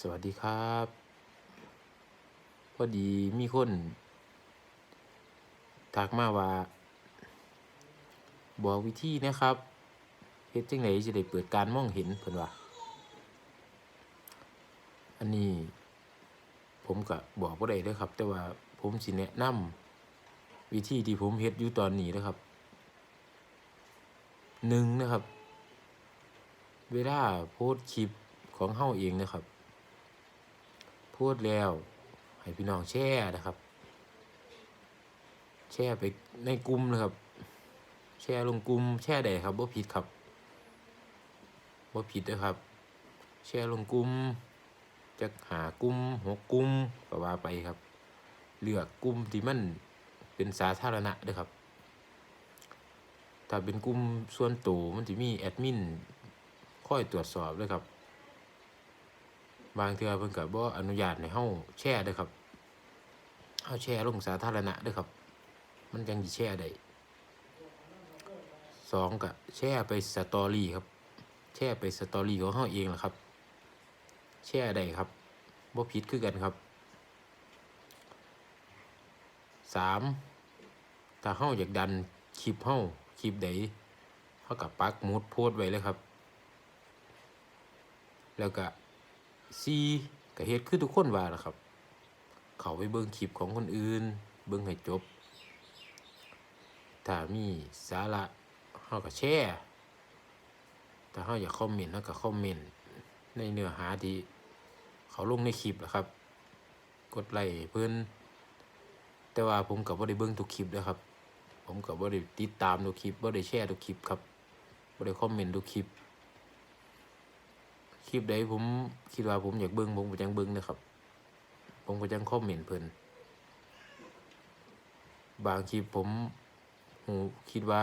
สวัสดีครับ พอดีมีคนทักมาว่า บอกวิธีนะครับเฮ็ดจังไดจะได้เปิดการมองเห็นเพิ่นว่า อันนี้ ผมก็บอกบ่ได้เด้อครับ แต่ว่าผมสิแนะนำวิธีที่ผมเฮ็ดอยู่ตอนนี้นะครับหนึ่งนะครับ เวลาโพสต์คลิปของเฮาเองนะครับ พสต์แล้ว ให้พี่น้องแชร์นะครับ แชร์ไปในกลุ่มนะครับ แชร์ลงกลุ่มแชร์ได้ครับบ่ผิดครับบ่ผิดนะครับ แชร์ลงกลุ่มจะหากลุ่มหกกลุ่มก็ว่าไปครับ เลือกกลุ่มที่มันเป็นสาธารณะเด้อครับ ถ้าเป็นกลุ่มส่วนตัวมันจะมีแอดมินคอยตรวจสอบด้วยครับ บางเทื่อเพิ่นก็บ่อนุญาตให้เฮาแชร์เด้อครับเฮาแชร์ลงสาธารณะเด้อครับ มันจังสิแชร์ได้สองก็แชร์ไปสตอรี่ครับ แชร์ไปสตอรี่ของเฮาเองล่ะครับ แชร์ได้ครับบ่ผิดคือกันครับสามถ้าเฮาอยากดันคลิปเฮาคลิปใดเฮากับปักมุดโพสไว้เลยครับ แล้วก็ ซีก็เฮ็ดคือทุกคนว่าล่ะครับ เขาไปเบิ่งคลิปของคนอื่น เบิ่งให้จบ ถ้ามีสาระเฮาก็แชร์ถ้าเฮาอยากคอมเมนต์เฮาก็คอมเมนต์ในเนื้อหาที่เขาลงในคลิปล่ะครับ กดไลค์เพิ่นแต่ว่าผมก็บ่ได้เบิ่งทุกคลิปนะครับ ผมก็บ่ได้ติดตามทุกคลิปบ่ได้แชร์ทุกคลิปครับบ่ได้คอมเมนต์ทุกคลิป ลิปใดผมคิดว่าผมอยากเบิ่งผมก็จังเบิ่งนะครับ ผมก็จังคอมเมนต์เพิ่นบางคลิปผมหูคิดว่า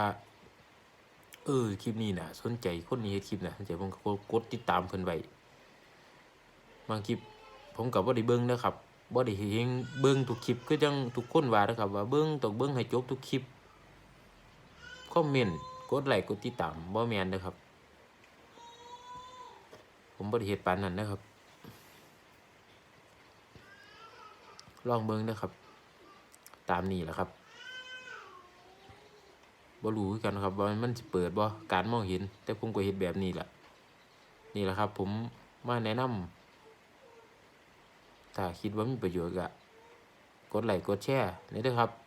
เออคลิปนี้น่ะสนใจคนนี้เฮ็ดคลิปน่ะสนใจผมก็กดติดตามเพิ่นไว้บางคลิปผมก็บ่ได้เบิ่งนะครับบ่ได้เฮงเบิ่งทุกคลิปคือจังทุกคนว่านะครับ ว่าเบิ่งต้องเบิ่งให้จบทุกคลิปคอมเมนต์กดไลค์กดติดตามบ่แม่นเด้อครับ ผมบ่ได้เฮ็ดปานนั้นนะครับ ลองเบิ่งนะครับ ตามนี้แหละครับบ่รู้กันครับว่ามันสิเปิดบ่การมองเห็น แต่ผมก็เฮ็ดแบบนี้แหละนี่แหละครับ ผมมาแนะนำถ้าคิดว่ามีประโยชน์ก็กดไลค์กดแชร์นี่เด้อครับ